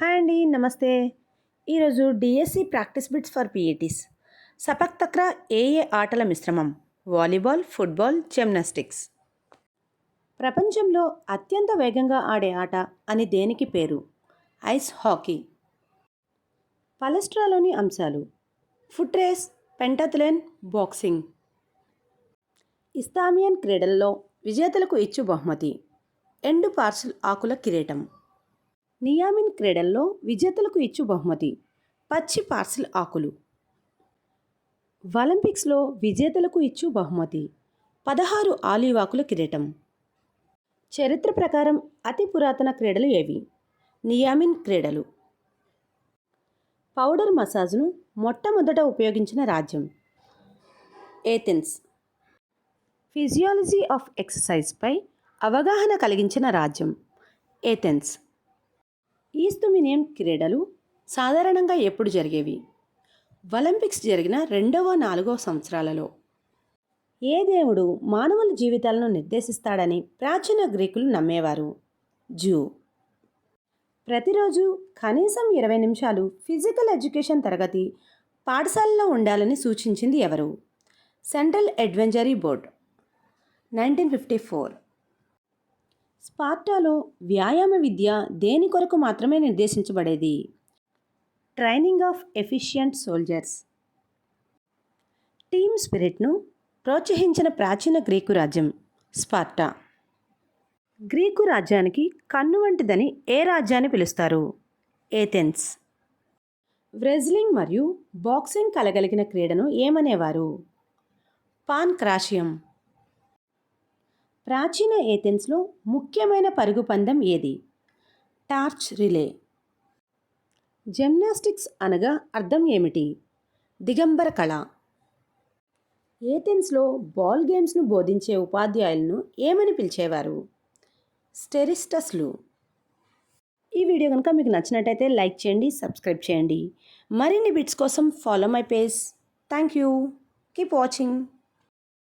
Hi అండి నమస్తే. ఈరోజు DSC practice bits for PETs. సపక్ తక్ర ఏ ఏ ఆటల మిశ్రమం వాలీబాల్ ఫుట్బాల్ జిమ్నాస్టిక్స్. ప్రపంచంలో అత్యంత వేగంగా ఆడే ఆట అని దేనికి పేరు? Ice hockey. పలెస్ట్రాలోని అంశాలు. Foot race pentathlon boxing. Isthmian క్రీడల్లో విజేతలకు ఇచ్చు బహుమతి. ఎండు పార్సల్ ఆకుల కిరీటం. నియామిన్ క్రీడల్లో విజేతలకు ఇచ్చు బహుమతి. పచ్చి పార్సిల్ ఆకులు. ఒలింపిక్స్లో విజేతలకు ఇచ్చు బహుమతి. పదహారు ఆలివాకుల కిరీటం. చరిత్ర ప్రకారం అతి పురాతన క్రీడలు ఏవి? నియామిన్ క్రీడలు. పౌడర్ మసాజ్ను మొట్టమొదట ఉపయోగించిన రాజ్యం. ఏథెన్స్. ఫిజియాలజీ ఆఫ్ ఎక్సర్సైజ్పై అవగాహన కలిగించిన రాజ్యం. ఏథెన్స్. ఈస్తుమినియం క్రీడలు సాధారణంగా ఎప్పుడు జరిగేవి? ఒలింపిక్స్ జరిగిన రెండవ నాలుగవ సంవత్సరాలలో. ఏ దేవుడు మానవుల జీవితాలను నిర్దేశిస్తాడని ప్రాచీన గ్రీకులు నమ్మేవారు? జూ. ప్రతిరోజు కనీసం ఇరవై నిమిషాలు ఫిజికల్ ఎడ్యుకేషన్ తరగతి పాఠశాలలో ఉండాలని సూచించింది ఎవరు? Central advisory board. Nineteen fifty four. స్పార్టాలో వ్యాయామ విద్య దేని కొరకు మాత్రమే నిర్దేశించబడేది? Training of efficient soldiers. Team స్పిరిట్ను ప్రోత్సహించిన ప్రాచీన గ్రీకు రాజ్యం స్పార్టా. గ్రీకు రాజ్యానికి కన్ను వంటిదని ఏ రాజ్యాన్ని పిలుస్తారు? ఏథెన్స్. వ్రెజ్లింగ్ మరియు బాక్సింగ్ కలగలిగిన క్రీడను ఏమనేవారు? పాన్ క్రాషియం ప్రాచీన ఏథెన్స్లో ముఖ్యమైన పరుగు పందెం ఏది? Torch relay. జిమ్నాస్టిక్స్ అనగా అర్థం ఏమిటి? దిగంబర కళ. ఏథెన్స్లో బాల్ గేమ్స్ను బోధించే ఉపాధ్యాయులను ఏమని పిలిచేవారు? స్టెరిస్టస్లు. ఈ వీడియో కనుక మీకు నచ్చినట్టయితే లైక్ చేయండి సబ్స్క్రైబ్ చేయండి. మరిన్ని బిట్స్ కోసం follow my page. Thank you keep watching.